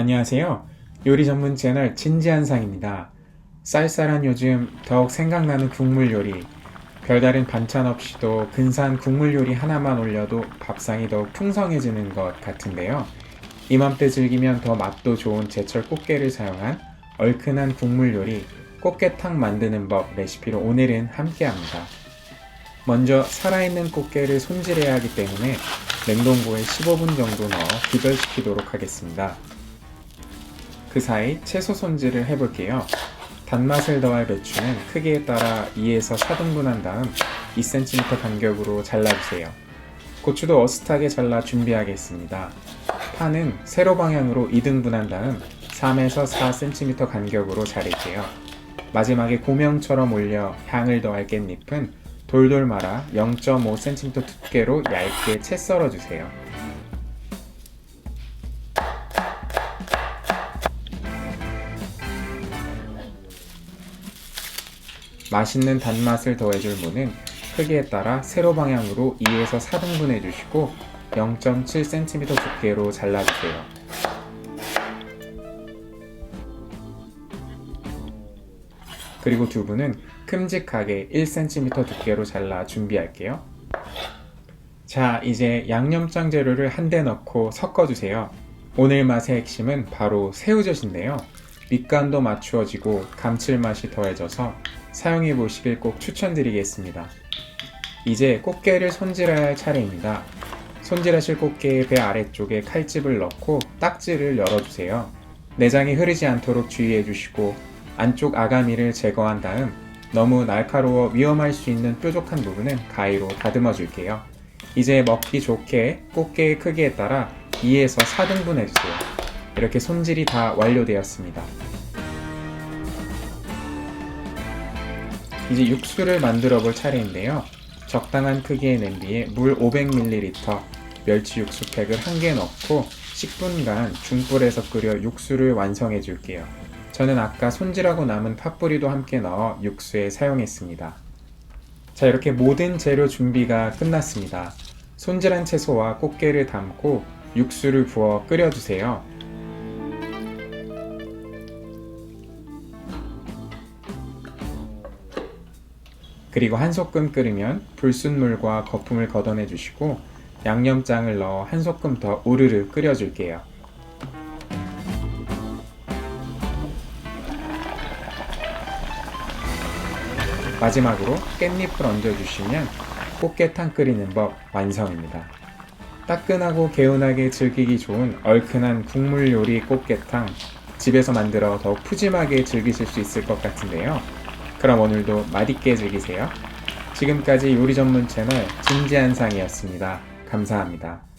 안녕하세요. 요리 전문 채널 진지한상입니다. 쌀쌀한 요즘 더욱 생각나는 국물 요리. 별다른 반찬 없이도 근사한 국물 요리 하나만 올려도 밥상이 더욱 풍성해지는 것 같은데요. 이맘때 즐기면 더 맛도 좋은 제철 꽃게를 사용한 얼큰한 국물 요리 꽃게탕 만드는 법 레시피로 오늘은 함께 합니다. 먼저 살아있는 꽃게를 손질해야 하기 때문에 냉동고에 15분 정도 넣어 기절시키도록 하겠습니다. 그 사이 채소 손질을 해볼게요. 단맛을 더할 배추는 크기에 따라 2에서 4등분한 다음 2cm 간격으로 잘라주세요. 고추도 어슷하게 잘라 준비하겠습니다. 파는 세로 방향으로 2등분한 다음 3에서 4cm 간격으로 자를게요. 마지막에 고명처럼 올려 향을 더할 깻잎은 돌돌 말아 0.5cm 두께로 얇게 채 썰어주세요. 맛있는 단맛을 더해줄 무는 크기에 따라 세로 방향으로 2에서 4등분 해 주시고 0.7cm 두께로 잘라주세요. 그리고 두부는 큼직하게 1cm 두께로 잘라 준비할게요. 자, 이제 양념장 재료를 한데 넣고 섞어주세요. 오늘 맛의 핵심은 바로 새우젓인데요. 밑간도 맞추어지고 감칠맛이 더해져서 사용해 보시길 꼭 추천드리겠습니다. 이제 꽃게를 손질해야 할 차례입니다. 손질하실 꽃게의 배 아래쪽에 칼집을 넣고 딱지를 열어주세요. 내장이 흐르지 않도록 주의해 주시고 안쪽 아가미를 제거한 다음 너무 날카로워 위험할 수 있는 뾰족한 부분은 가위로 다듬어 줄게요. 이제 먹기 좋게 꽃게의 크기에 따라 2에서 4등분 해주세요. 이렇게 손질이 다 완료되었습니다. 이제 육수를 만들어 볼 차례인데요. 적당한 크기의 냄비에 물 500ml, 멸치 육수팩을 한 개 넣고 10분간 중불에서 끓여 육수를 완성해 줄게요. 저는 아까 손질하고 남은 팥뿌리도 함께 넣어 육수에 사용했습니다. 자, 이렇게 모든 재료 준비가 끝났습니다. 손질한 채소와 꽃게를 담고 육수를 부어 끓여주세요. 그리고 한 소끔 끓으면 불순물과 거품을 걷어내 주시고 양념장을 넣어 한 소끔 더 우르르 끓여줄게요. 마지막으로 깻잎을 얹어주시면 꽃게탕 끓이는 법 완성입니다. 따끈하고 개운하게 즐기기 좋은 얼큰한 국물 요리 꽃게탕 집에서 만들어 더욱 푸짐하게 즐기실 수 있을 것 같은데요. 그럼 오늘도 맛있게 즐기세요. 지금까지 요리 전문 채널 진지한 상이었습니다. 감사합니다.